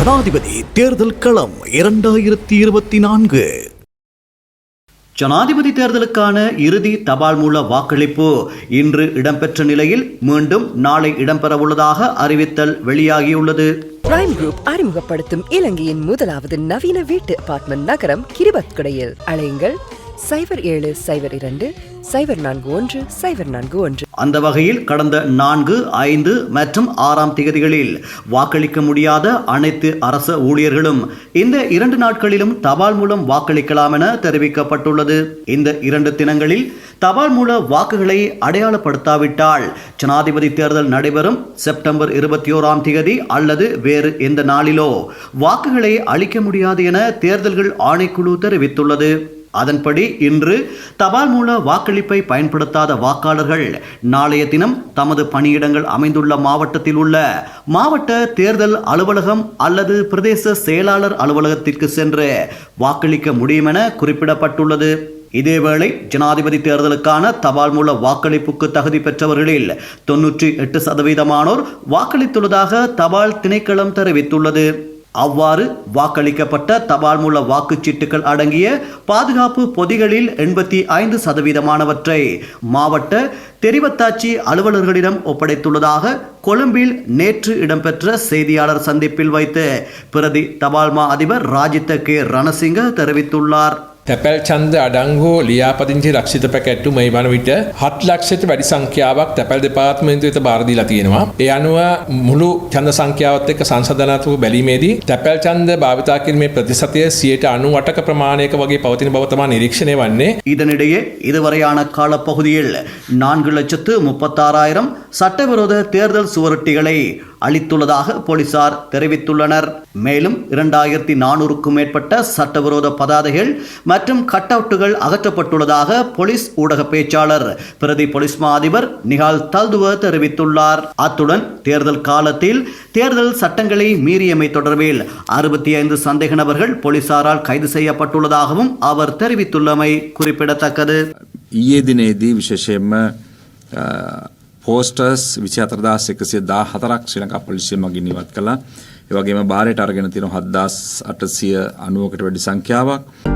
ஜனாதிபதி தேர்தல் களம் இரண்டாயிரத்தி இருபத்தி நான்கு. ஜனாதிபதி தேர்தலுக்கான இறுதி தபால் மூல வாக்களிப்பு இன்று இடம்பெற்ற நிலையில் மீண்டும் நாளை இடம்பெறவுள்ளதாக அறிவித்தல் வெளியாகியுள்ளது. பிரைம் குரூப் அறிமுகப்படுத்தும் இலங்கையின் முதலாவது நவீன வீட்டு அபார்ட்மெண்ட் நகரம் கிரிபத்குடையில் அழையுங்கள் சைபர் ஏழு சைபர் இரண்டு சைபர் நான்கு ஒன்று சைபர் நான்கு ஒன்று. அந்த வகையில் கடந்த நான்கு ஐந்து மற்றும் ஆறாம் திகதிகளில் வாக்களிக்க முடியாத அனைத்து அரச ஊழியர்களும் இந்த இரண்டு நாட்களிலும் தபால் மூலம் வாக்களிக்கலாம் என தெரிவிக்கப்பட்டுள்ளது. இந்த இரண்டு தினங்களில் தபால் மூல வாக்குகளை அடையாளப்படுத்தாவிட்டால் ஜனாதிபதி தேர்தல் நடைபெறும் செப்டம்பர் இருபத்தி ஓராம் திகதி அல்லது வேறு எந்த நாளிலோ வாக்குகளை அளிக்க முடியாது என தேர்தல்கள் ஆணைக்குழு தெரிவித்துள்ளது. அதன்படி இன்று தபால் மூல வாக்களிப்பை பயன்படுத்தாத வாக்காளர்கள் நாளைய தினம் தமது பணியிடங்கள் அமைந்துள்ள மாவட்டத்தில் உள்ள மாவட்ட தேர்தல் அலுவலகம் அல்லது பிரதேச செயலாளர் அலுவலகத்திற்கு சென்று வாக்களிக்க முடியும் என குறிப்பிடப்பட்டுள்ளது. இதேவேளை ஜனாதிபதி தேர்தலுக்கான தபால் மூல வாக்களிப்புக்கு தகுதி பெற்றவர்களில் தொன்னூற்றி எட்டு சதவீதமானோர் வாக்களித்துள்ளதாக தபால் திணைக்களம் தெரிவித்துள்ளது. அவ்வாறு வாக்களிக்கப்பட்ட தபால் மூல வாக்குச்சீட்டுகள் அடங்கிய பாதுகாப்பு பொதிகளில் எண்பத்தி ஐந்து சதவீதமானவற்றை மாவட்ட தெரிவத்தாட்சி அலுவலர்களிடம் ஒப்படைத்துள்ளதாக கொழும்பில் நேற்று இடம்பெற்ற செய்தியாளர் சந்திப்பில் வைத்து பிரதி தபால்மா அதிபர் ராஜித்த கே ரணசிங்க தெரிவித்துள்ளார். තැපැල් චන්ද අඩංගෝ ලියාපදිංචි රක්ෂිත පැකැට්ටු මේ වන විට හත් ලක්ෂට වැඩි සංඛ්‍යාවක් තැපැල් දෙපාත්මේන්තු වෙත බාරදීලා තියෙනවා. ඒ අනුව මුළු චන්ද සංඛ්‍යාවත් එක්ක සංසධනාත්මක බැලීමේදී තැපැල් චන්ද භාවිතා කිරීමේ ප්‍රතිශතය සියයට අනුවටක ප්‍රමාණයක වගේ පවතින බව තමා නිරීක්ෂණය වන්නේ. இதனிடையே இதுவரையான காலப்பகுதியில் நான்கு லட்சத்து முப்பத்தாறாயிரம் சட்டவிரோத தேர்தல் சுவரொட்டிகளை அளித்துள்ளதாக போலீசார் தெரிவித்துள்ளனர் மேலும் இரண்டாயிரத்தி நானூறுக்கும் மேற்பட்ட சட்டவிரோத பதாதைகள் மற்றும் கட் அவுட்டுகள் அகற்றப்பட்டுள்ளதாக போலீஸ் ஊடக பேச்சாளர் பிரதி போலீஸ் மா அதிபர் நிகால் தல்துவ தெரிவித்துள்ளார் அத்துடன் தேர்தல் காலத்தில் தேர்தல் சட்டங்களை மீறியமை தொடர்பில் அறுபத்தி ஐந்து சந்தேக நபர்கள் போலீசாரால் கைது செய்யப்பட்டுள்ளதாகவும் அவர் தெரிவித்துள்ளமை குறிப்பிடத்தக்கது ඊයේ දිනේදී විශේෂයෙන්ම පෝස්ටර්ස් විසිහතරදස් එකසිය දා හතරක් ශ්‍රී ලංකා පොලිසිය මගින් ඉවත් කළා. ඒ වගේම බාරයට අරගෙන තියෙන හද්දාස් අටසිය අනුවකට වැඩි සංඛ්‍යාවක්.